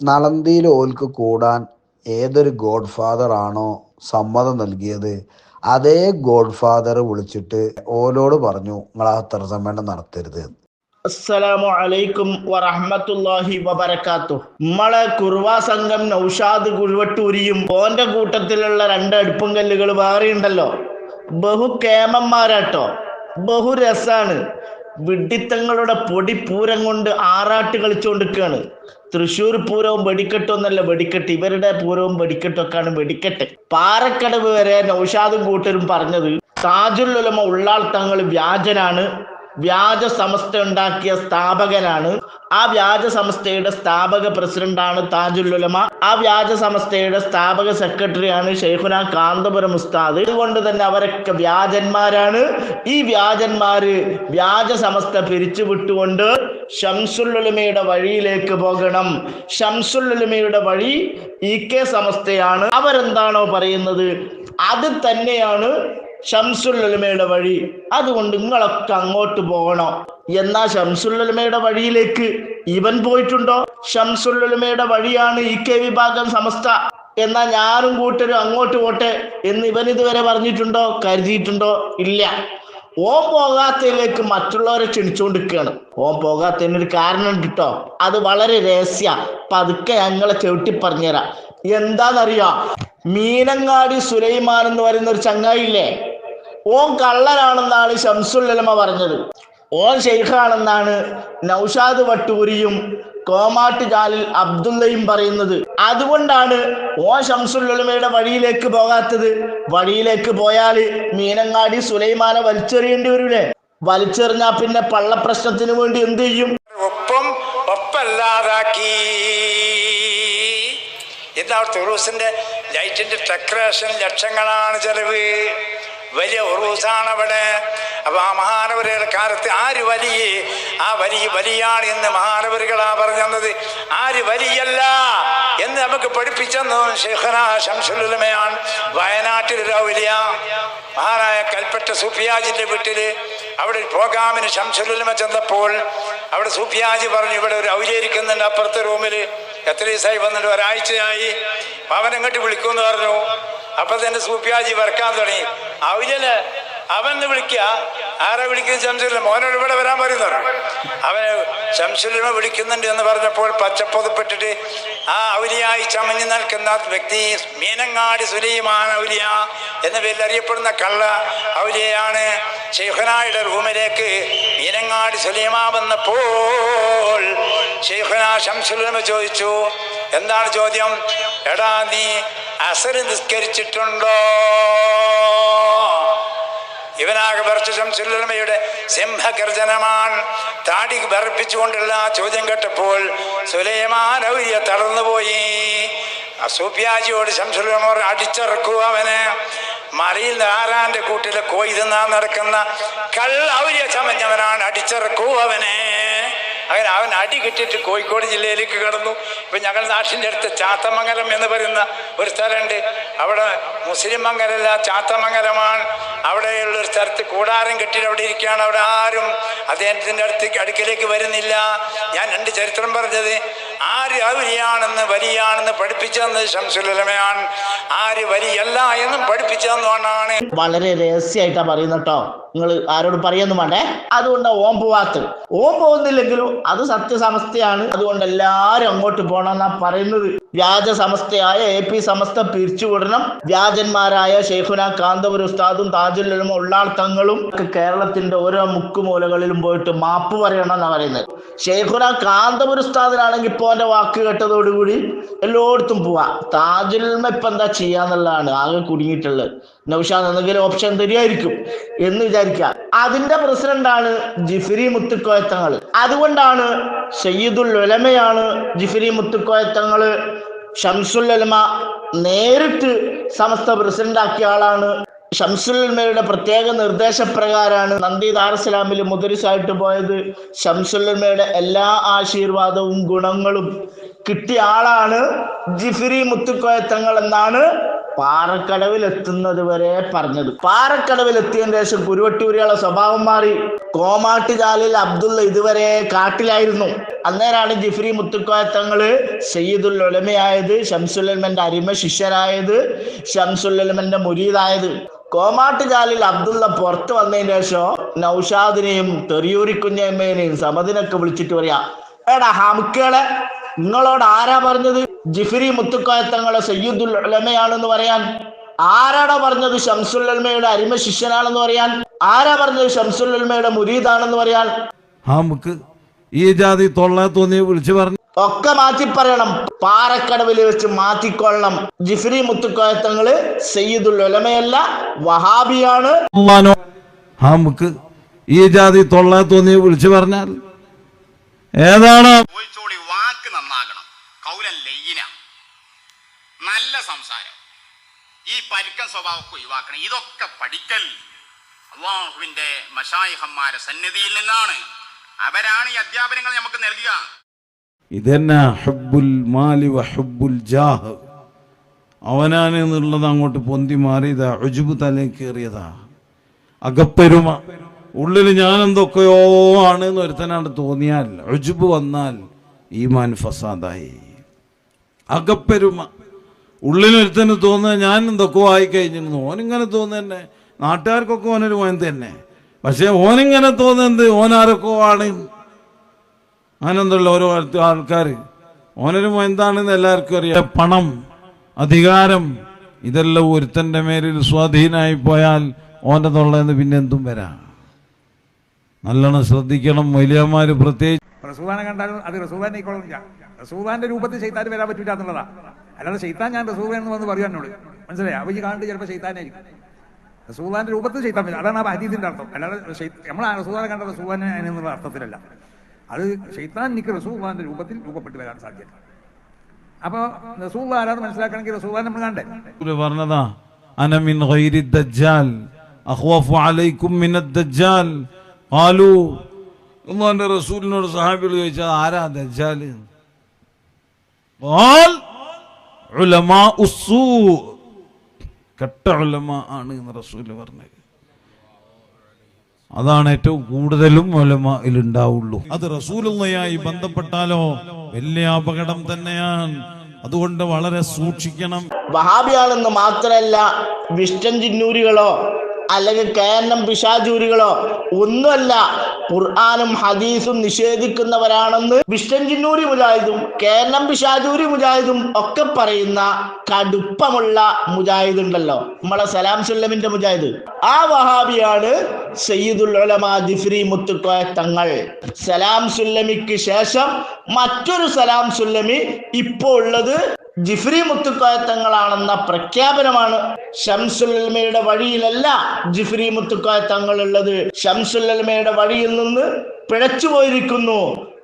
നളന്തിയിൽ ഓൽക്ക് കൂടാൻ ഏതൊരു ഗോഡ് ഫാദർ ആണോ സമ്മതം നൽകിയത് അതേ ഗോഡ് ഫാദർ വിളിച്ചിട്ട് ഓലോട് പറഞ്ഞു നിങ്ങൾ ആ തർസമ്മേണ്ടം നടത്തരുത്. അസ്സലാമു അലൈക്കും വറഹമത്തുല്ലാഹി വബർക്കാത്തു നമ്മളെ കുർവാ സംഘം നൗഷാദ് കുഴുവട്ടൂരിയും ഓന്റെ കൂട്ടത്തിലുള്ള രണ്ട് അടുപ്പും കല്ലുകൾ വേറെ ഉണ്ടല്ലോ ബഹു കേമന്മാരാട്ടോ. ബഹു രസാണ്. വിഡിത്തങ്ങളുടെ പൊടി പൂരം കൊണ്ട് ആറാട്ട് കളിച്ചുകൊണ്ടിരിക്കുകയാണ് തൃശ്ശൂർ പൂരവും വെടിക്കെട്ടൊന്നല്ല വെടിക്കെട്ട്. ഇവരുടെ പൂരവും വെടിക്കെട്ടൊക്കെയാണ് വെടിക്കെട്ട്. പാറക്കടവ് വരെ നൗഷാദും കൂട്ടരും പറഞ്ഞത് താജുൽ ഉലമ ഉള്ളാൾ തങ്ങൾ വ്യാജനാണ്. വ്യാജ സമസ്ത ഉണ്ടാക്കിയ സ്ഥാപകനാണ്. ആ വ്യാജ സമസ്തയുടെ സ്ഥാപക പ്രസിഡന്റാണ് ഉലമ. ആ വ്യാജ സമസ്തയുടെ സ്ഥാപക സെക്രട്ടറിയാണ് ഷെയ്ഖുന കാന്തപുരം ഉസ്താദ്. അതുകൊണ്ട് തന്നെ അവരൊക്കെ വ്യാജന്മാരാണ്. ഈ വ്യാജന്മാര് വ്യാജ സമസ്ത പിരിച്ചുവിട്ടുകൊണ്ട് ഷംസുല്ലുലമയുടെ വഴിയിലേക്ക് പോകണം. ഷംസുല്ലുലമയുടെ വഴി ഇ കെ സമസ്തയാണ്. അവരെന്താണോ പറയുന്നത്? അത് തന്നെയാണ് ഷംസുല്ലുലമയുടെ വഴി. അതുകൊണ്ട് നിങ്ങളൊക്കെ അങ്ങോട്ട് പോകണോ. എന്നാ ഷംസുല്ലുലമയുടെ വഴിയിലേക്ക് ഇവൻ പോയിട്ടുണ്ടോ? ഷംസുല്ലുലമയുടെ വഴിയാണ് ഇ കെ വിഭാഗം സമസ്ത. എന്നാ ഞാനും കൂട്ടരും അങ്ങോട്ട് പോട്ടെ എന്ന് ഇവൻ ഇതുവരെ പറഞ്ഞിട്ടുണ്ടോ? കരുതിയിട്ടുണ്ടോ? ഇല്ല. ഓൻ പോകാത്തതിലേക്ക് മറ്റുള്ളവരെ ക്ഷണിച്ചുകൊണ്ടിരിക്കുകയാണ്. ഓൻ പോകാത്തതിനൊരു കാരണം കിട്ടോ അത് വളരെ രഹസ്യ. പതുക്കെ ഞങ്ങളെ ചവിട്ടി പറഞ്ഞുതരാം എന്താന്നറിയാ? മീനങ്ങാടി സുലൈമാൻ എന്ന് പറയുന്ന ഒരു ചങ്ങായില്ലേ ഓൻ കള്ളനാണെന്നാണ് ഷംസുല്ലമ പറഞ്ഞത്. ഓൻ ഷെയ്ഖാണെന്നാണ് നൌഷാദ് വട്ടൂരിയും കോമാട്ട് ജാലിൽ അബ്ദുള്ളയും പറയുന്നത്. അതുകൊണ്ടാണ് ഓ ഷംസുല്ലമയുടെ വഴിയിലേക്ക് പോകാത്തത്. വഴിയിലേക്ക് പോയാൽ മീനങ്ങാടി സുലൈമാനെ വലിച്ചെറിയേണ്ടി വരൂലേ? വലിച്ചെറിഞ്ഞാ പിന്നെ പള്ളപ്രശ്നത്തിന് വേണ്ടി എന്ത് ചെയ്യും? ഒപ്പം ഒപ്പല്ലാതാക്കി. എന്താ തുറൂസിന്റെ ലൈറ്റിന്റെ ഡെക്കറേഷൻ ലക്ഷങ്ങളാണ് ചെലവ്. വലിയ ഉറൂസാണ് അവിടെ. അപ്പൊ ആ മഹാനവരുടെ കാലത്ത് ആര് വലിയ ആ വലിയ വലിയാണ് എന്ന് മഹാനവരുകളാ പറഞ്ഞത് ആര് വലിയല്ല എന്ന് നമുക്ക് പഠിപ്പിച്ചെന്നു ഷെയ്ഖന ശംസുലുലമയാണ്. വയനാട്ടിൽ വലിയ മഹാനായ കൽപ്പറ്റ സുഫിയാജിന്റെ വീട്ടിൽ അവിടെ ഒരു പ്രോഗ്രാമിന് ശംസുലമ ചെന്നപ്പോൾ അവിടെ സുഫിയാജി പറഞ്ഞു ഇവിടെ ഒരു ഔചരിക്കുന്നുണ്ട് അപ്പുറത്തെ റൂമിൽ എത്ര ദിവസമായി വന്നിട്ട് ഒരാഴ്ചയായി. അവൻ എങ്ങോട്ട് വിളിക്കുമെന്ന് പറഞ്ഞു. അപ്പൊ തന്നെ സൂപ്പിയാജി വരക്കാൻ തുടങ്ങി. ഔജന് അവന്ന് വിളിക്കുക ആരെ വിളിക്കുന്ന ശംസുലിമ മോനോട് ഇവിടെ വരാൻ പറയുന്നു അവന് ശംസുലിനെ വിളിക്കുന്നുണ്ട് എന്ന് പറഞ്ഞപ്പോൾ പച്ചപ്പൊതുപ്പെട്ടിട്ട് ആ ഔലിയായി ചമഞ്ഞു നിൽക്കുന്ന വ്യക്തി മീനങ്ങാടി സുലൈമാൻ ഔലിയ എന്ന പേരിൽ അറിയപ്പെടുന്ന കള്ള ഔലിയയാണ് ഷെയ്ഖനായുടെ റൂമിലേക്ക് മീനങ്ങാടി സുലൈമാ വന്നപ്പോൾ ഷെയ്ഖന ശംസുലമ ചോദിച്ചു. എന്താണ് ചോദ്യം? എടാ നീ അസര് നിസ്കരിച്ചിട്ടുണ്ടോ? ഇവനാകെ പറിച്ച ശംസുലമയുടെ സിംഹഗർജനമാണ് താടി വർപ്പിച്ചുകൊണ്ടുള്ള ആ ചോദ്യം കേട്ടപ്പോൾ സുലൈമാൻ ഔര്യ തളർന്നുപോയി. സൂപ്യാജിയോട് ശംസുല്ലമോർ അടിച്ചിറക്കൂ അവനെ. മറിയിൽ ആരാന്റെ കൂട്ടിലെ കോയി നടക്കുന്ന കള്ള ഔര്യ ചമഞ്ഞവനാണ് അടിച്ചിറക്കൂ അവനെ. അങ്ങനെ അവൻ അടി കിട്ടിയിട്ട് കോഴിക്കോട് ജില്ലയിലേക്ക് കടന്നു. ഇപ്പം ഞങ്ങൾ നാട്ടിന്റെ അടുത്ത് ചാത്തമംഗലം എന്ന് പറയുന്ന ഒരു സ്ഥലമുണ്ട്. അവിടെ മുസ്ലിം മംഗലല്ല ചാത്തമംഗലമാണ്. അവിടെയുള്ള ഒരു സ്ഥലത്ത് കൂടാരം കെട്ടിയിട്ട് അവിടെ ഇരിക്കുകയാണ്. അവിടെ ആരും അദ്ദേഹത്തിന്റെ അടുത്തേക്ക് അടുക്കലേക്ക് വരുന്നില്ല. ഞാൻ രണ്ട് ചരിത്രം പറഞ്ഞത്. ആര് അവരിയാണെന്ന് വലിയാണെന്ന് പഠിപ്പിച്ചതെന്ന് ശംസുലമയാണ് ആര് വലിയല്ല എന്നും പഠിപ്പിച്ചതെന്നാണ്. വളരെ രഹസ്യമായിട്ടാ പറയുന്നത് കേട്ടോ. നിങ്ങൾ ആരോട് പറയൊന്നും വേണ്ടേ? അതുകൊണ്ട് ഓം പോവാത്ത്. ഓം പോകുന്നില്ലെങ്കിലും അത് സത്യസമസ്തയാണ്. അതുകൊണ്ട് എല്ലാരും അങ്ങോട്ട് പോകണമെന്നാ പറയുന്നത്. വ്യാജ സമസ്തയായ എ പി സമസ്ത പിരിച്ചുവിടണം വ്യാജന്മാരായ ഷെയ്ഖുന കാന്തപുര ഉസ്താദും താജുല്ലും ഉള്ളാർത്ഥങ്ങളും തങ്ങളും ഒക്കെ കേരളത്തിന്റെ ഓരോ മുക്കുമൂലകളിലും പോയിട്ട് മാപ്പ് പറയണം എന്നാ പറയുന്നത്. ഷെയ്ഖുന കാന്തപുര ഉസ്താദിനാണെങ്കിൽ ഇപ്പൊ എന്റെ വാക്ക് കേട്ടതോടുകൂടി എല്ലായിടത്തും പോവാ. താജുൽമ ഇപ്പം എന്താ ചെയ്യാന്നുള്ളതാണ് ആകെ കുടുങ്ങിയിട്ടുള്ളത്. നൗഷാദ് എന്തെങ്കിലും ഓപ്ഷൻ തരികയായിരിക്കും എന്ന് വിചാരിക്കുക. അതിന്റെ പ്രസിഡന്റാണ് ജിഫിരി മുത്തുക്കോയത്തങ്ങൾ. അതുകൊണ്ടാണ് സയ്യിദുൽ ഉലമയാണ് ജിഫിരി മുത്തുക്കോയത്തങ്ങൾ ഷംസുൽ ഉലമ നേരിട്ട് സമസ്ത പ്രസിഡന്റ് ആക്കിയ ആളാണ് ഷംസുൽമയുടെ പ്രത്യേക നിർദ്ദേശപ്രകാരമാണ് നന്ദി ദാർസലാമിൽ മുദരിസായിട്ട് പോയത്. ഷംസുല്ലമയുടെ എല്ലാ ആശീർവാദവും ഗുണങ്ങളും കിട്ടിയ ആളാണ് ജിഫിരി മുത്തുക്കോയത്തങ്ങൾ എന്നാണ് പാറക്കടവിൽ എത്തുന്നത് വരെ പറഞ്ഞത്. പാറക്കടവിൽ എത്തിയതിന് ശേഷം കുരുവട്ടൂരിയുള്ള സ്വഭാവം മാറി. കോമാട്ടുചാലിൽ അബ്ദുള്ള ഇതുവരെ കാട്ടിലായിരുന്നു. അന്നേരാണ് ജിഫ്രി മുത്തുക്കോയത്തങ്ങൾ സയ്യിദുൽ ഉലമയായത് ഷംസുല്ലമന്റെ അരിമ ശിഷ്യരായത് ഷംസുല്ലമന്റെ മുരീദായത്. കോമാട്ടുചാലിൽ അബ്ദുള്ള പുറത്തു വന്നതിന് ശേഷം നൌഷാദിനെയും തെറിയൂരി കുഞ്ഞമ്മേനെയും സമദിനൊക്കെ വിളിച്ചിട്ട് പറയാ എടാ ഹമുക്കളെ നിങ്ങളോട് ആരാ പറഞ്ഞത്? ജിഫിരി മുത്തുക്കോയത്തങ്ങളെ സയ്യിദുൽ ഉലമയാണെന്ന് പറയാൻ. ആരാടാ പറഞ്ഞത്? ഷംസുല്ലമയുടെ അരിമ ശിഷ്യനാണെന്ന് പറയാൻ. ആരാ പറഞ്ഞത്? ഷംസുല്ലമയുടെ മുരീദാണെന്ന് പറയാൻ. നമുക്ക് ഈ ജാതി തൊള്ള തോന്നി വിളിച്ചു പറഞ്ഞു. ഒക്കെ മാറ്റി പറയണം പാറക്കടവിൽ വെച്ച് മാറ്റിക്കൊള്ളണം. ജിഫ്രി മുത്തുക്കോയത്തങ്ങൾ സയ്യിദുൽ ഒലമയല്ല വഹാബിയാണ്. നമുക്ക് ഈ ജാതി തൊള്ള തോന്നി വിളിച്ചു പറഞ്ഞാൽ. ഏതാണ്? വാക്ക് നന്നാകണം. കൗലൻ ലയ്യന നല്ല സംസാരം. ഈ പരുക്കൻ സ്വഭാവമൊക്കെ ഒഴിവാക്കണം. ഇതൊക്കെ പഠിക്കൽ. അള്ളാഹുവിന്റെ മഷായിഹന്മാരെ സന്നിധിയിൽ നിന്നാണ്. അവരാണ് ഈ അധ്യാപനങ്ങൾ നമുക്ക് നൽകുക. ഇതന്നെ ഹബ്ബുൽ മാലി വ ഹബ്ബുൽ ജാഹ്. അവനാനെന്നുള്ളത് അങ്ങോട്ട് പൊന്തി മാറിയതാ അജുബു തലയിൽ കയറിയതാ. അകപ്പെരുമ. ഉള്ളിൽ ഞാൻ എന്തൊക്കെയോ ആണ് എന്ന് ഒരുത്തനാണ് തോന്നിയാൽ അജുബ് വന്നാൽ ഈമാൻ ഫസാദായി. അകപ്പെരുമ. ഉള്ളിലൊരുത്തന് തോന്നുക ഞാൻ എന്തൊക്കെയോ ആയി കഴിഞ്ഞിരുന്നു ഓനിങ്ങനെ തോന്നുന്നെ നാട്ടുകാർക്കൊക്കെ ഓനൊരു മോൻ തന്നെ. പക്ഷെ ഓനിങ്ങനെ തോന്നുന്നത് ഓനാരൊക്കെ ആണ്. അങ്ങനെന്തല്ലോ ഓരോ ആൾക്കാർ ഓനൊരു എന്താണെന്ന് എല്ലാവർക്കും അറിയാം. പണം അധികാരം ഇതെല്ലാം ഒരുത്തന്റെ മേലിൽ സ്വാധീനമായി പോയാൽ ഓന്റെ തൊള്ളേന്ന് പിന്നെ എന്തും വരാം. നല്ലോണം ശ്രദ്ധിക്കണം. വലിയമാര് പ്രത്യേകിച്ച് റസൂദാനെ കണ്ടാലും അത് റസൂദാനെ ഇക്കൊള്ളില്ല റസൂദാന്റെ രൂപത്തിൽ ചെയ്താൻ വരാൻ പറ്റില്ല എന്നുള്ളതാ. അല്ലാതെ ചെയ്താൻ ഞാൻ റസൂദാനെന്ന് വന്ന് പറയാൻ എന്നോട്. മനസ്സിലായി? അവ കാണിട്ട് ചിലപ്പോൾ ചെയ്താനായിരിക്കും റസൂദാന്റെ രൂപത്തിൽ പറ്റില്ല അതാണ് ആ ഹദീസിന്റെ അർത്ഥം. അല്ലാതെ നമ്മൾ റസൂദാനെ കണ്ട റസൂദാനെ എന്നുള്ള അർത്ഥത്തിലല്ല. അത് ഷെയ്ത്താൻ നിക്ക് റസൂള്ളാന്റെ രൂപത്തിൽ രൂപപ്പെട്ടു വരാൻ സാധ്യത. അപ്പൊ റസൂള്ള ആരാന്ന് മനസ്സിലാക്കണമെങ്കിൽ റസൂള്ള നമ്മൾ കണ്ടേ. പറഞ്ഞതാ അനമിൻ ദജ്ജാൽ അഖ്വഫു അലൈക്കും മിന ദജ്ജാൽ. ഖാലു അള്ളാന്റെ റസൂലിനോട് സഹാബികൾ ചോദിച്ചാൽ ആരാ ദജ്ജാൽ? ഉലമാ ഉസ്സൂ കെട്ട ഉലമ ആണ് എന്ന് റസൂൽ പറഞ്ഞത്. അതാണ് ഏറ്റവും കൂടുതലും ഉണ്ടാവുള്ളൂ അത് റസൂലുള്ളയായി ബന്ധപ്പെട്ടാലോ? വലിയ അപകടം തന്നെയാണ്. അതുകൊണ്ട് വളരെ സൂക്ഷിക്കണം. വഹാബിയാണെന്ന് മാത്രമല്ല വിഷ്ടൻ ചിന്നൂരികളോ അല്ലെങ്കിൽ കെ എൻ എം പിശാചൂരികളോ ഒന്നുമല്ല ഖുർആാനും ഹദീസും നിഷേധിക്കുന്നവരാണെന്ന് വിഷ്ടൻ ചിന്നൂരി മുജാഹിദും കെ എൻ എം പിശാചൂരി മുജാഹിദും ഒക്കെ പറയുന്ന കടുപ്പമുള്ള മുജാഹിദ് ഉണ്ടല്ലോ നമ്മളെ സലാം സുല്ലമിന്റെ മുജാഹിദ്. ആ വഹാബിയാണ് സയ്യിദുൽ ഉലമ ജിഫ്രി മുത്തുക്കോയ തങ്ങൾ. സലാം സുല്ലമിക്ക് ശേഷം മറ്റൊരു സലാം സുല്ലമി ഇപ്പോൾ ഉള്ളത് ജിഫ്രി മുത്തുക്കോയത്തങ്ങളാണെന്ന പ്രഖ്യാപനമാണ്. ഷംസുല്ലമയുടെ വഴിയിലല്ല ജിഫ്രി മുത്തുക്കോയത്തങ്ങൾ ഉള്ളത്. ഷംസുല്ലമയുടെ വഴിയിൽ നിന്ന് പിഴച്ചു പോയിരിക്കുന്നു.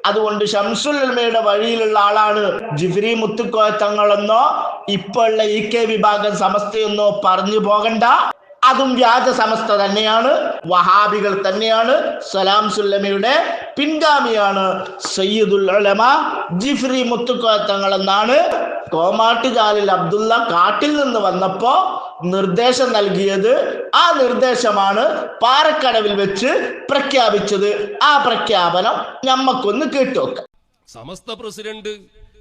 അതുകൊണ്ട് ഷംസുല്ലമയുടെ വഴിയിലുള്ള ആളാണ് ജിഫ്രി മുത്തുക്കോയത്തങ്ങളെന്നോ ഇപ്പോൾ ഉള്ള ഇ കെ വിഭാഗം സമസ്തയെന്നോ പറഞ്ഞു പോകണ്ട. അതും വ്യാജ സമസ്ത തന്നെയാണ്. വഹാബികൾ തന്നെയാണ്. സലാം സുല്ലമയുടെ പിൻഗാമിയാണ് സയ്യിദുൽ ഉലമ ജിഫ്രി മുത്തുക്കോത്തങ്ങൾ എന്നാണ്. കോമാട്ടുചാലിൽ അബ്ദുള്ള കാട്ടിൽ നിന്ന് വന്നപ്പോ നിർദ്ദേശം നൽകിയത്. ആ നിർദ്ദേശമാണ് പാറക്കടവിൽ വെച്ച് പ്രഖ്യാപിച്ചത്. ആ പ്രഖ്യാപനം ഞമ്മക്കൊന്ന് കേട്ടുവെക്കാം സമസ്ത പ്രസിഡന്റ്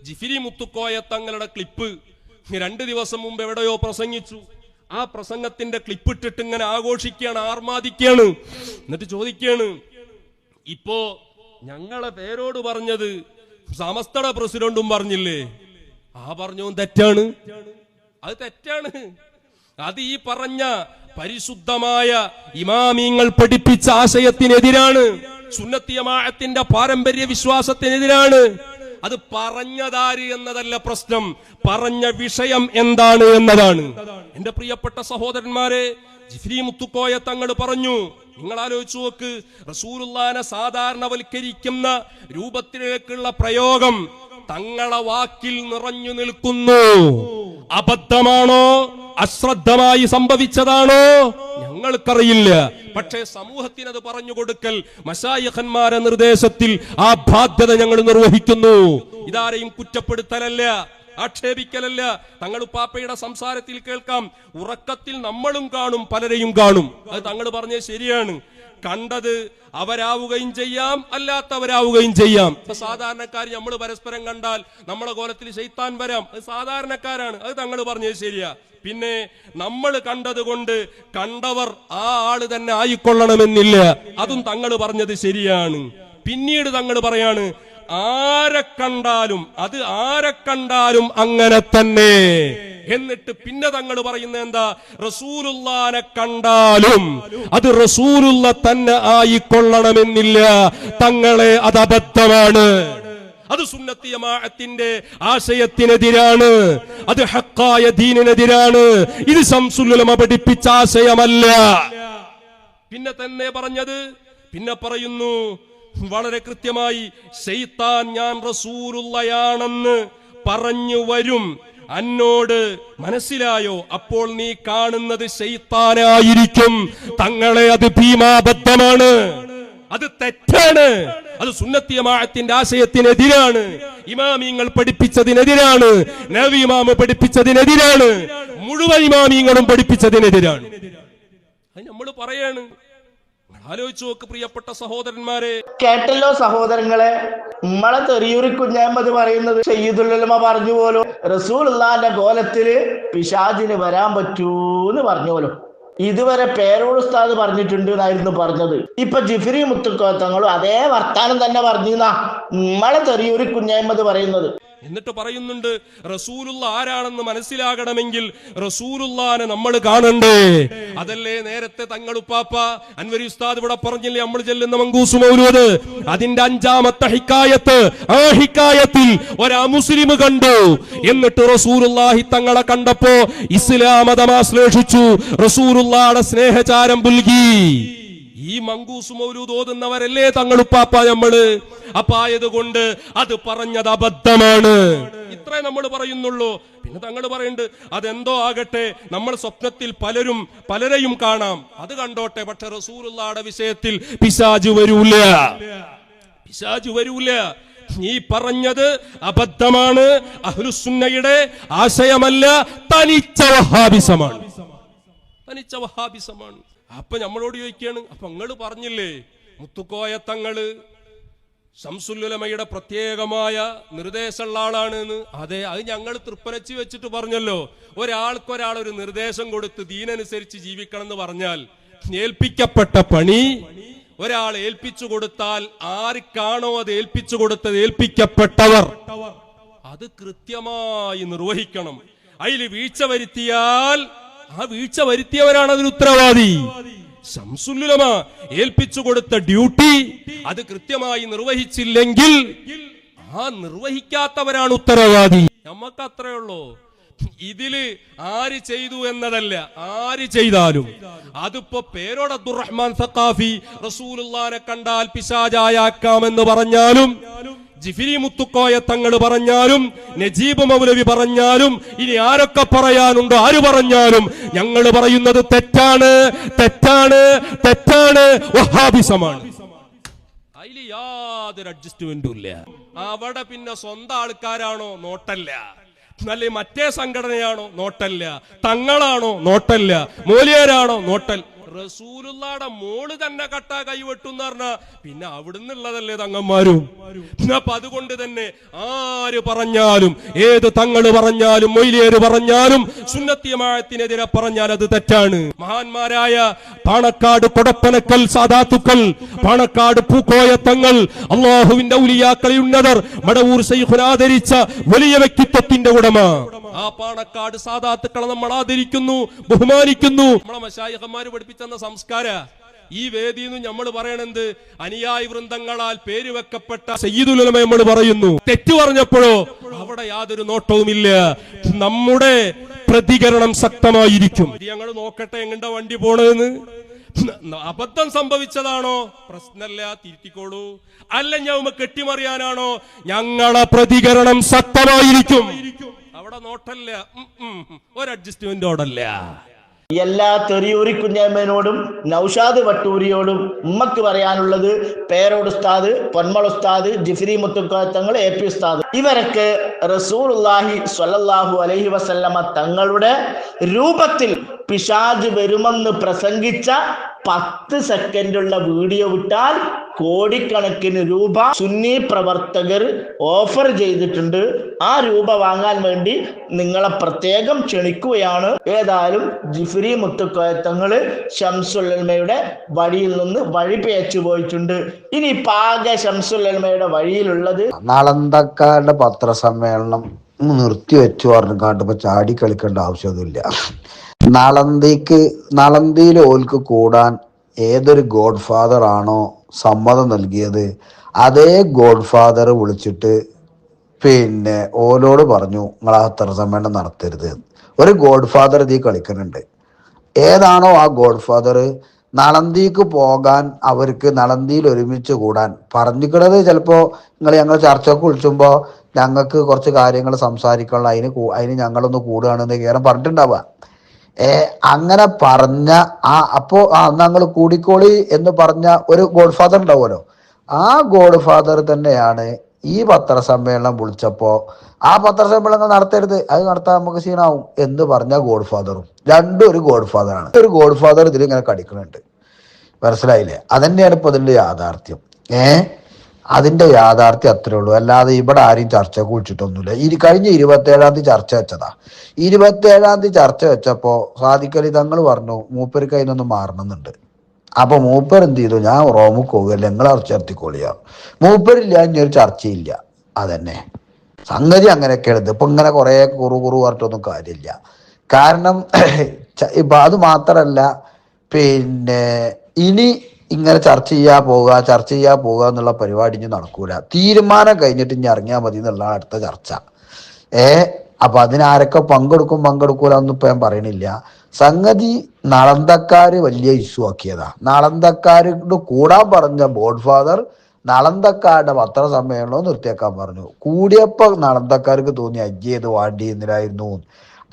ജിഫിരി മുത്തുക്കോയ തങ്ങളുടെ ക്ലിപ്പ് രണ്ട് ദിവസം മുമ്പ് എവിടെയോ പ്രസംഗിച്ചു. ആ പ്രസംഗത്തിന്റെ ക്ലിപ്പ് ഇട്ടിട്ട് ഇങ്ങനെ ആഘോഷിക്കുകയാണ് ആർമാദിക്കുകയാണ്. എന്നിട്ട് ചോദിക്കുകയാണ് ഇപ്പോ ഞങ്ങളെ പേരോട് പറഞ്ഞത് സമസ്തട പ്രസിഡന്റും പറഞ്ഞില്ലേ? ആ പറഞ്ഞവും തെറ്റാണ്. അത് തെറ്റാണ്. അത് ഈ പറഞ്ഞ പരിശുദ്ധമായ ഇമാമിങ്ങൾ പഠിപ്പിച്ച ആശയത്തിനെതിരാണ്. സുന്നത്തിയമായത്തിന്റെ പാരമ്പര്യ വിശ്വാസത്തിനെതിരാണ്. അത് പറഞ്ഞതാര് എന്നതല്ല പ്രശ്നം. പറഞ്ഞ വിഷയം എന്താണ് എന്നതാണ്. എന്റെ പ്രിയപ്പെട്ട സഹോദരന്മാരെ ജിഫ്രി മുത്തുക്കോയ തങ്ങൾ പറഞ്ഞു നിങ്ങൾ ആലോചിച്ചു നോക്ക് റസൂലുള്ളാനെ സാധാരണവൽക്കരിക്കുന്ന രൂപത്തിലേക്കുള്ള പ്രയോഗം തങ്ങളെ വാക്കിൽ നിറഞ്ഞു നിൽക്കുന്നു. അബദ്ധമാണോ? അശ്രദ്ധമായി സംഭവിച്ചതാണോ? ഞങ്ങൾക്കറിയില്ല പക്ഷേ സമൂഹത്തിന് അത് പറഞ്ഞു കൊടുക്കൽ മഷായഖന്മാരെ നിർദ്ദേശത്തിൽ ആ ബാധ്യത ഞങ്ങൾ നിർവഹിക്കുന്നു. ഇതാരെയും കുറ്റപ്പെടുത്തലല്ല ആക്ഷേപിക്കലല്ല. തങ്ങൾ പാപ്പയുടെ സംസാരത്തിൽ കേൾക്കാം. ഉറക്കത്തിൽ നമ്മളും കാണും പലരെയും കാണും. അത് തങ്ങൾ പറഞ്ഞത് ശരിയാണ്. കണ്ടത് അവരാവുകയും ചെയ്യാം അല്ലാത്തവരാവുകയും ചെയ്യാം. ഇപ്പൊ സാധാരണക്കാർ നമ്മൾ പരസ്പരം കണ്ടാൽ നമ്മളെ കോലത്തിൽ ശൈത്താൻ വരാം. അത് സാധാരണക്കാരാണ്. അത് തങ്ങൾ പറഞ്ഞത് ശരിയാ. പിന്നെ നമ്മൾ കണ്ടതുകൊണ്ട് കണ്ടവർ ആ ആൾ തന്നെ ആയിക്കൊള്ളണമെന്നില്ല. അതും തങ്ങൾ പറഞ്ഞത് ശരിയാണ്. പിന്നീട് തങ്ങൾ പറയാണ് ആരെ കണ്ടാലും അത് ആരെ കണ്ടാലും അങ്ങനെ തന്നെ. എന്നിട്ട് പിന്നെ തങ്ങൾ പറയുന്ന എന്താ? റസൂലുള്ളാനെ കണ്ടാലും അത് റസൂലുള്ള തന്നെ ആയിക്കൊള്ളണമെന്നില്ല. തങ്ങളെ അത് അബദ്ധമാണ്. അത് സുന്നത്തിയമാഅത്തിന്റെ ആശയത്തിനെതിരാണ്. അത് ഹക്കായ ദീനിനെതിരാണ്. ഇത് സംസുല്ലമ പഠിപ്പിച്ച ആശയമല്ല. പിന്നെ തന്നെ പറഞ്ഞത് പിന്നെ പറയുന്നു വളരെ കൃത്യമായി ശൈത്താൻ ഞാൻ റസൂലുള്ളയാണെന്ന് പറഞ്ഞു വരും. അന്നോട് മനസ്സിലായോ? അപ്പോൾ നീ കാണുന്നത് ശൈത്താനായിരിക്കും. തങ്ങളെ അത് ഭീമാബദ്ധമാണ്. അത് തെറ്റാണ്. അത് സുന്നത്തിയമാഴത്തിന്റെ ആശയത്തിനെതിരാണ്. ഇമാമിങ്ങൾ പഠിപ്പിച്ചതിനെതിരാണ്. നവി ഇമാമ് പഠിപ്പിച്ചതിനെതിരാണ്. മുഴുവൻ ഇമാമിങ്ങളും പഠിപ്പിച്ചതിനെതിരാണ്. അത് നമ്മൾ പറയാണ്. ആലോചിച്ചു നോക്ക് പ്രിയപ്പെട്ട സഹോദരന്മാരെ. കേട്ടല്ലോ സഹോദരങ്ങളെ. നമ്മളെ തെറിയൂരി കുഞ്ഞാമ്പത് പറയുന്നത് സയ്യിദുല്ലമ പറഞ്ഞു പോലും റസൂൽ കോലത്തിൽ പിശാജിന് വരാൻ പറ്റൂന്ന് പറഞ്ഞു പോലും. ഇതുവരെ പേരോട് ഉസ്താദ് പറഞ്ഞിട്ടുണ്ട് എന്നായിരുന്നു പറഞ്ഞത്. ഇപ്പൊ ജിഫിരി മുത്തുക്കോത്തങ്ങളും അതേ വർത്താനം തന്നെ പറഞ്ഞു നമ്മളെ ചെറിയൊരു കുഞ്ഞായ്മത് പറയുന്നത്. എന്നിട്ട് പറയുന്നുണ്ട് റസൂലുള്ള ആരാണെന്ന് മനസ്സിലാകണമെങ്കിൽ റസൂലുള്ളാനെ നമ്മൾ കാണണ്ടേ. അതല്ലേ നേരത്തെ തങ്ങൾ ഉപ്പാപ്പ അൻവരി ഉസ്താദ് ഇവിടെ പറഞ്ഞില്ലേ നമ്മൾ ചെല്ലുന്ന മങ്കൂസ് മൗലൂദ്. അതിന്റെ അഞ്ചാമത്തെ ഹിക്കായത്ത് ആ ഹിക്കായത്തിൽ ഒരാ മുസ്ലിം കണ്ടു. എന്നിട്ട് റസൂലുള്ളാഹി തങ്ങളെ കണ്ടപ്പോ ഇസ്ലാം മതമാശ്ലേഷിച്ചു റസൂലുള്ളാടെ സ്നേഹചാരം പുൽകി. ഈ മങ്കൂസ് മൗലൂദ് ഓതുന്നവരല്ലേ തങ്ങളുപ്പാപ്പ നമ്മൾ അപ്പായത് കൊണ്ട് അത് പറഞ്ഞത് അബദ്ധമാണ്. ഇത്രേ നമ്മൾ പറയുന്നുള്ളൂ. പിന്നെ തങ്ങൾ പറയുന്നുണ്ട് അതെന്തോ ആകട്ടെ നമ്മൾ സ്വപ്നത്തിൽ പലരും പലരെയും കാണാം. അത് കണ്ടോട്ടെ പക്ഷെ റസൂലുള്ളാടെ വിഷയത്തിൽ പിശാജ് വരൂല. പിശാജ് വരൂല. നീ പറഞ്ഞത് അബദ്ധമാണ് അഹ്ലുസുന്നയുടെ ആശയമല്ല തനിച്ച വഹാബിസമാണ്. തനിച്ച വഹാബിസമാണ്. അപ്പൊ നമ്മളോട് ചോദിക്കുകയാണ് അപ്പൊ അങ്ങട് പറഞ്ഞില്ലേ മുത്തുക്കോയ തങ്ങൾ ശംസുല്ലുലമയുടെ പ്രത്യേകമായ നിർദ്ദേശമുള്ള ആളാണ് എന്ന് അതെ അത് ഞങ്ങൾ തൃപ്പനച്ച് വെച്ചിട്ട് പറഞ്ഞല്ലോ. ഒരാൾക്കൊരാൾ ഒരു നിർദ്ദേശം കൊടുത്ത് ദീനനുസരിച്ച് ജീവിക്കണം എന്ന് പറഞ്ഞാൽ ഏൽപ്പിക്കപ്പെട്ട പണി ഒരാൾ ഏൽപ്പിച്ചു കൊടുത്താൽ ആർക്കാണോ അത് ഏൽപ്പിച്ചു കൊടുത്തത്? ഏൽപ്പിക്കപ്പെട്ടവർ. അത് കൃത്യമായി നിർവഹിക്കണം. അതിൽ വീഴ്ച വരുത്തിയാൽ ആ വീഴ്ച വരുത്തിയവരാണ് അതിന് ഉത്തരവാദി. ശംസുല്ലുലമ ഏൽപ്പിച്ചു കൊടുത്ത ഡ്യൂട്ടി അത് കൃത്യമായി നിർവഹിച്ചില്ലെങ്കിൽ ആ നിർവഹിക്കാത്തവരാണ് ഉത്തരവാദി. നമുക്ക് അത്രേ ഉള്ളൂ ഇതിൽ ആര് ചെയ്തു എന്നതല്ല ആര് ചെയ്താലും. അതിപ്പോ പേരോട് അബ്ദുറഹ്മാൻ സഖാഫി റസൂലുള്ളാനെ കണ്ടാൽ പിശാചായാക്കാമെന്ന് പറഞ്ഞാലും ജിഫിരി മുത്തുക്കോയ തങ്ങൾ പറഞ്ഞാലും നജീബ് മൗലവി പറഞ്ഞാലും ഇനി ആരൊക്കെ പറയാനുണ്ടോ ആര് പറഞ്ഞാലും ഞങ്ങൾ പറയുന്നത് തെറ്റാണ് തെറ്റാണ് തെറ്റാണ് വഹാബിസമാണ്. അതിൽ യാതൊരു അഡ്ജസ്റ്റ്മെന്റും ഇല്ല. അവിടെ പിന്നെ സ്വന്തം ആൾക്കാരാണോ? നോട്ടല്ല. നല്ല മറ്റേ സംഘടനയാണോ? നോട്ടല്ല. തങ്ങളാണോ? നോട്ടല്ല. മൂലിയരാണോ? നോട്ടൽ റസൂലുള്ളാടെ മോൾ തന്നെ കട്ട കൈവെട്ടുന്ന് പറഞ്ഞ പിന്നെ അവിടുന്നുള്ളതല്ലേ തങ്ങന്മാരും? അപ്പൊ അതുകൊണ്ട് തന്നെ ആര് പറഞ്ഞാലും ഏത് തങ്ങൾ പറഞ്ഞാലും മൊയ്ലിയേര് പറഞ്ഞാലും സുന്നത്തിയമായത്തിനെതിരെ പറഞ്ഞാൽ അത് തെറ്റാണ്. മഹാന്മാരായ പാണക്കാട് കൊടപ്പനക്കൽ സാദാത്തുക്കൾ പാണക്കാട് പൂക്കോയ തങ്ങൾ അള്ളാഹുവിന്റെ ഉലിയാക്കളി ഉന്നതർ മടവൂർ ശൈഖുൻ വലിയ വ്യക്തിത്വത്തിന്റെ ഉടമ. ആ പാണക്കാട് സാധാത്തുക്കളെ നമ്മൾ ആദരിക്കുന്നു ബഹുമാനിക്കുന്നു. നമ്മളെ മശായിഹന്മാര് പഠിപ്പിച്ചെന്ന സംസ്കാര. ഈ വേദിയിൽ നിന്ന് നമ്മൾ പറയണെന്ത്? അനുയായി വൃന്ദങ്ങളാൽ പേര് വെക്കപ്പെട്ട സയ്യിദുലമ നമ്മൾ പറയുന്നു. തെറ്റു പറഞ്ഞപ്പോഴോ അവിടെ യാതൊരു നോട്ടവുമില്ല. നമ്മുടെ പ്രതികരണം ശക്തമായിരിക്കും. ഞങ്ങൾ നോക്കട്ടെ എങ്ങണ്ട വണ്ടി പോണതെന്ന് അബദ്ധം സംഭവിച്ചതാണോ? പ്രശ്നല്ല തിരുത്തിക്കോളൂ. അല്ല ഞാൻ കെട്ടിമറിയാനാണോ? ഞങ്ങളെ പ്രതികരണം ശക്തമായിരിക്കും. അവിടെ നോട്ടല്ല ഒരു അഡ്ജസ്റ്റ്മെന്റ് ഓടല്ല? എല്ലാ തെറിയൂരി കുഞ്ഞമ്മേനോടും നൌഷാദ് വട്ടൂരിയോടും ഉമ്മക്ക് പറയാനുള്ളത് പേരോട് ഉസ്താദ് പൊന്മൾ ഉസ്താദ് ജിഫിരി മുത്തുക്കോത്തങ്ങൾ എ പി ഉസ്താദ്. ഇവരൊക്കെ റസൂലുള്ളാഹി സ്വല്ലല്ലാഹു അലൈഹി വസല്ലമ തങ്ങളുടെ രൂപത്തിൽ പിശാജ് വരുമെന്ന് പ്രസംഗിച്ച പത്ത് സെക്കൻഡുള്ള വീഡിയോ വിട്ടാൽ കോടിക്കണക്കിന് രൂപ സുന്നി പ്രവർത്തകർ ഓഫർ ചെയ്തിട്ടുണ്ട്. ആ രൂപ വാങ്ങാൻ വേണ്ടി നിങ്ങളെ പ്രത്യേകം ക്ഷണിക്കുകയാണ്. ഏതായാലും ജിഫിരി മുത്തുക്കോയത്തങ്ങൾ ഷംസുല്ലമയുടെ വഴിയിൽ നിന്ന് വഴി പേച്ചു പോയിട്ടുണ്ട്. ഇനി പാക ഷംസുല്ലമയുടെ വഴിയിലുള്ളത് നളന്തക്കാരുടെ പത്രസമ്മേളനം? നിർത്തി വെച്ചു പറഞ്ഞിട്ട് ഇപ്പൊ ചാടി കളിക്കേണ്ട ആവശ്യമൊന്നുമില്ല. നളന്തിക്ക് നളന്തിയിൽ ഓൽക്ക് കൂടാൻ ഏതൊരു ഗോഡ് ഫാദർ ആണോ സമ്മതം നൽകിയത് അതേ ഗോഡ് ഫാദർ വിളിച്ചിട്ട് പിന്നെ ഓലോട് പറഞ്ഞു നിങ്ങൾ ആ പത്രസമ്മേളനം നടത്തരുത്. ഒരു ഗോഡ് ഫാദർ ഇതിൽ കളിക്കുന്നുണ്ട് ഏതാണോ ആ ഗോഡ് ഫാദർ നളന്തിക്ക് പോകാൻ അവർക്ക് നളന്തിയിൽ ഒരുമിച്ച് കൂടാൻ പറഞ്ഞിക്കണത് ചിലപ്പോൾ നിങ്ങൾ ഞങ്ങൾ ചർച്ചയൊക്കെ വിളിച്ചുമ്പോൾ ഞങ്ങൾക്ക് കുറച്ച് കാര്യങ്ങൾ സംസാരിക്കാനുള്ള അതിന് അതിന് ഞങ്ങളൊന്ന് കൂടുകയാണെന്ന് കയറാൻ പറഞ്ഞിട്ടുണ്ടാവുക അങ്ങനെ പറഞ്ഞ ആ അപ്പോ ആ ഞങ്ങൾ കൂടിക്കോളി എന്ന് പറഞ്ഞ ഒരു ഗോഡ് ഫാദർ ഉണ്ടാവുമല്ലോ. ആ ഗോഡ് ഫാദർ തന്നെയാണ് ഈ പത്രസമ്മേളനം വിളിച്ചപ്പോ ആ പത്രസമ്മേളനങ്ങൾ നടത്തരുത് അത് നടത്താൻ നമുക്ക് സീനാവും എന്ന് പറഞ്ഞ ഗോഡ് ഫാദറും രണ്ടും ഒരു ഗോഡ് ഫാദറാണ് ഒരു ഗോഡ് ഫാദർ ഇതിൽ ഇങ്ങനെ കടിക്കുന്നുണ്ട് മനസ്സിലായില്ലേ? അതന്നെയാണ് ഇപ്പൊ അതിന്റെ യാഥാർത്ഥ്യം. ഏ? അതിന്റെ യാഥാർത്ഥ്യം അത്രേ ഉള്ളൂ. അല്ലാതെ ഇവിടെ ആരും ചർച്ച കുഴിച്ചിട്ടൊന്നുമില്ല. ഈ കഴിഞ്ഞ ഇരുപത്തേഴാം തീയതി ചർച്ച വെച്ചതാ. ഇരുപത്തേഴാം തീയതി ചർച്ച വെച്ചപ്പോ സാധിക്കലി തങ്ങൾ പറഞ്ഞു മൂപ്പർക്ക് അതിനൊന്നും മാറണമെന്നുണ്ട്. അപ്പൊ മൂപ്പർ എന്ത് ചെയ്തു? ഞാൻ റോമിൽ പോവുകയല്ല നിങ്ങൾ ചർച്ച നടത്തിക്കോളിയാ. മൂപ്പരില്ല ഇനി ഒരു ചർച്ചയില്ല. അതന്നെ. സംഗതി അങ്ങനെയൊക്കെ എടുത്ത് ഇപ്പൊ ഇങ്ങനെ കുറെ കുറു കുറു പറഞ്ഞിട്ടൊന്നും കാര്യമില്ല. കാരണം ഇപ്പൊ അത് മാത്രല്ല പിന്നെ ഇനി ഇങ്ങനെ ചർച്ച ചെയ്യാ പോവുക ചർച്ച ചെയ്യാ പോവുക എന്നുള്ള പരിപാടി ഇനി നടക്കൂല. തീരുമാനം കഴിഞ്ഞിട്ട് ഇനി ഇറങ്ങിയാൽ മതി എന്നുള്ള അടുത്ത ചർച്ച. ഏ അപ്പൊ അതിനാരൊക്കെ പങ്കെടുക്കും പങ്കെടുക്കൂല ഒന്നും ഇപ്പൊ ഞാൻ പറയണില്ല. സംഗതി നളന്തക്കാര് വലിയ ഇഷ്യൂ ആക്കിയതാ. നളന്തക്കാരോട് കൂടാൻ പറഞ്ഞ ബോർഡ് ഫാദർ നളന്തക്കാരുടെ പത്രസമ്മേളനവും നിർത്തിയേക്കാൻ പറഞ്ഞു. കൂടിയപ്പോ നളന്തക്കാർക്ക് തോന്നി അജ്ജി ചെയ്ത് വാണ്ടി എന്നിലായിരുന്നു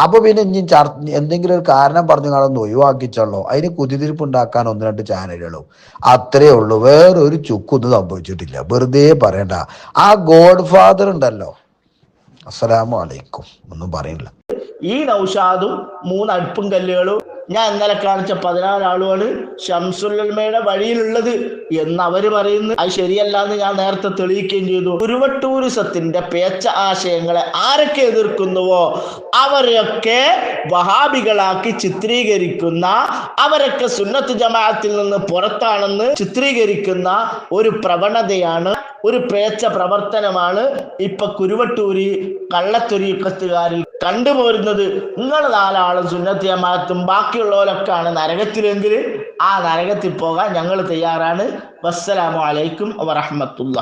അപ്പൊ പിന്നെ ഇനി ചർച്ച എന്തെങ്കിലും ഒരു കാരണം പറഞ്ഞു കാണുന്ന ഒഴിവാക്കിച്ചല്ലോ അതിന് കുതിരിപ്പ് ഉണ്ടാക്കാൻ ഒന്ന് രണ്ട് ചാനലുകളും അത്രേ ഉള്ളൂ. വേറൊരു ചുക്കൊന്നും സംഭവിച്ചിട്ടില്ല. വെറുതെ പറയണ്ട. ആ ഗോഡ് ഫാദർ ഉണ്ടല്ലോ. അസ്സലാമു അലൈക്കും. ഒന്നും പറയില്ല. ഈ നൗഷാദും മൂന്ന് അടുപ്പും കല്ലുകളും ഞാൻ ഇന്നലെ കാണിച്ച പതിനാല് ആളുമാണ് ഷംസുല്ലമയുടെ വഴിയിലുള്ളത് എന്ന് അവർ പറയുന്നു. അത് ശരിയല്ല എന്ന് ഞാൻ നേരത്തെ തെളിയിക്കുകയും ചെയ്തു. ഉരുവട്ടൂരിസത്തിന്റെ പേച്ച ആശയങ്ങളെ ആരൊക്കെ എതിർക്കുന്നുവോ അവരെയൊക്കെ വഹാബികളാക്കി ചിത്രീകരിക്കുന്ന അവരൊക്കെ സുന്നത്ത് ജമാഅത്തിൽ നിന്ന് പുറത്താണെന്ന് ചിത്രീകരിക്കുന്ന ഒരു പ്രവണതയാണ് ഒരു പേച്ച പ്രവർത്തനമാണ് ഇപ്പൊ കുരുവട്ടൂരി കള്ളത്തൊരീക്കത്തുകാരിൽ കണ്ടുപോരുന്നത്. നിങ്ങൾ നാലാളും സുന്നത്ത് ജമാഅത്തും ബാക്കിയുള്ളവരൊക്കെയാണ് നരകത്തിലെങ്കിൽ ആ നരകത്തിൽ പോകാൻ ഞങ്ങൾ തയ്യാറാണ്. വസ്സലാമു അലൈക്കും വറഹമത്തുള്ള